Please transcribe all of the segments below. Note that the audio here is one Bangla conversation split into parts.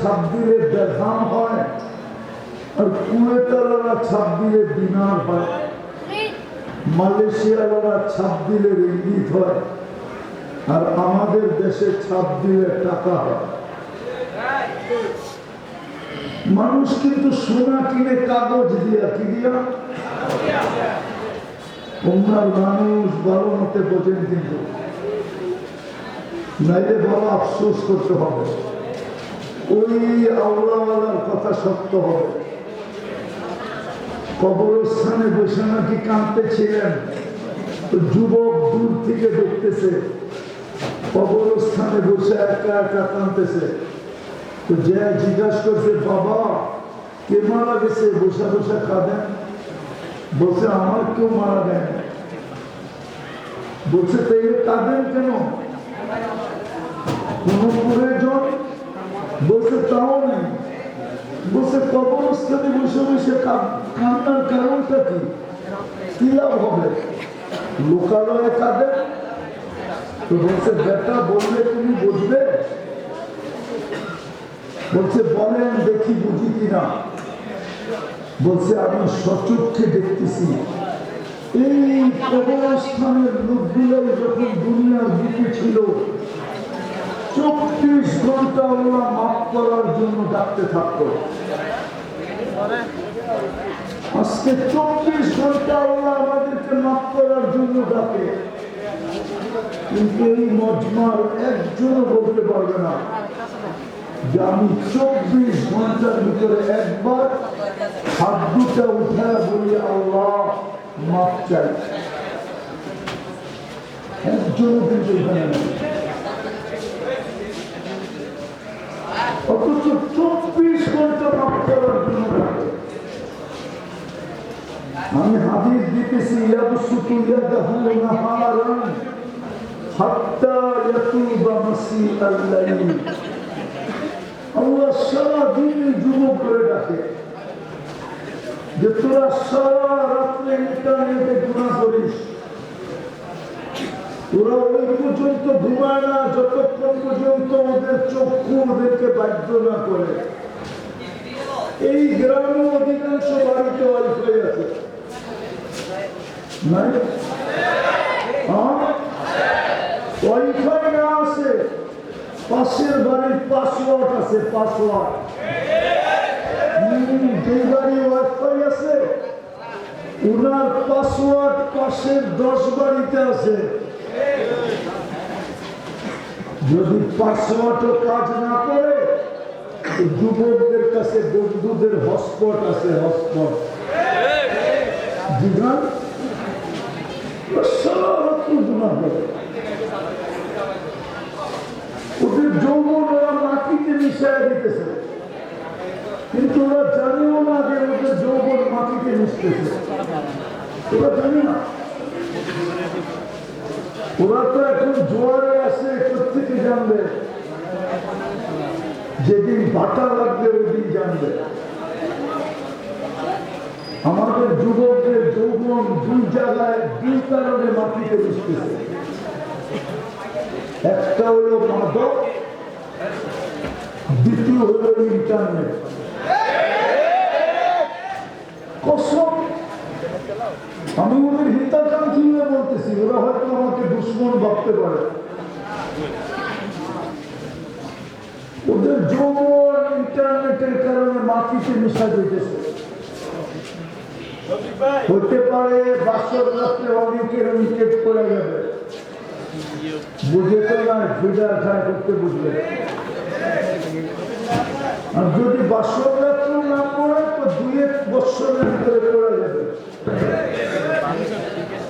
ছাপ দিলে হয় আর ছাপ দিলে দিনার হয়। ছাপ দিলে হয়। আর আমাদের দেশে ছাপ দিলে টাকা হয়। মানুষ কিন্তু সোনা কিনে কাগজ দিয়া, কি দিয়া? ওনার মানুষ ভালো মতে বোঝেন কিন্তু। নাইলে বড় আফসোস করতে হবে। ওই আল্লাহওয়ালার কথা সত্য হবে। কবরস্থানে বসে নাকি কাঁদতেছিলেন। যুবক দূর থেকে দেখতেছে, কবরস্থানে বসে একা একা কাঁদতেছে। তো যে জিজ্ঞাসা করছে, বাবা, কে মারা গেছে? বসে বসে কাঁদেন। বলছে, আমার কেউ মারা দেয় বলছে তাই কাঁদেন কেন? কোন প্রয়োজন বলছে তাও নেই। বলছে কবরস্থানে বসে বসে কান্নার কারণটা কি? লাভ হবে? লোকালয়ে কাঁদে? তো বলছে, বেটা, বললে তুমি বুঝবে বলছে, বলেন, দেখি বুঝি কিনা? বলছে, আমি সচক্ষে দেখতেছি। এই কবরস্থানের লোকগুলো যখন দুনিয়ার বুকে ছিল, চব্বিশ ঘণ্টা করার জন্য ডাকতে থাকতো আজকে চব্বিশ ঘণ্টা ওরা আমাদেরকে মাফ করার জন্য ডাকে। কিন্তু এই মজমার একজনও বলতে পারবে না। যে আমি চব্বিশ ঘণ্টার ভিতরে একবার হাত দুটা উঠায় বলি, আল্লাহ, মাফ চাই। একজনও কিন্তু এখানে নেই অথচ চব্বিশ ঘণ্টা মাফ করার জন্য আমি হাদিস দিতেছি ইয়াবসুতু ইয়াদাহু নাহারান, হাত্তা ইয়াতুবা মাসিআল লাইল। আল্লাহ সারা দিন যুবক করে ডাকে, যে তোরা সারা রাত্রে ইন্টারনেটে করিস ওরা ওই পর্যন্ত ঘুমায় না, যতক্ষণ পর্যন্ত ওদের চক্ষু ওদেরকে বাধ্য না করে। এই গ্রামে অধিকাংশ বাড়িতে ওয়াইফাই আছে। আছে, পাশের বাড়ির পাসওয়ার্ড আছে পাসওয়ার্ড যে বাড়ি ওয়াইফাই আছে, উনার পাসওয়ার্ড পাশের দশ বাড়িতে আছে। যদি পাসওয়ার্ডও কাজ না করে যুবকদের কাছে, বন্ধুদের হটস্পট আছে করে। ওদের ওরা দিতেছে। কিন্তু ওরা জানেও না যে ওদের যৌবন মাটিতে মিশতেছে। ওরা জানে না। ওরা তো এখন জোয়ারে আছে প্রত্যেকে জানবে? যেদিন বাটা লাগবে ওই দিন জানবে। আমাদের যুবকদের যৌবন দুই জায়গায়, দুই কারণে মাটিতে মিশতেছে। একটা হলো মাদক, দ্বিতীয় হলো ইন্টারনেট। আমি ওদের হিতাকাঙ্ক্ষী হয়ে বলতেছি? ওরা হয়তো আমাকে দুশ্মন ভাবতে পারে। ওদের যৌবন ইন্টারনেটের কারণে মাটিতে মিশা যেতেছে। হতে পারে বাসর অনেকের উইকেট পড়ে যাবে। বুঝে তো না করতে বুঝবে আর যদি বাসর রাত্র না পড়ে, তো দুই এক বৎসরের ভিতরে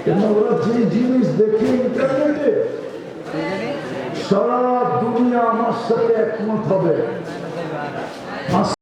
কেন ওরা যে জিনিস দেখে ইন্টারনেটে? সারা দুনিয়া আমার সাথে একমত হবে।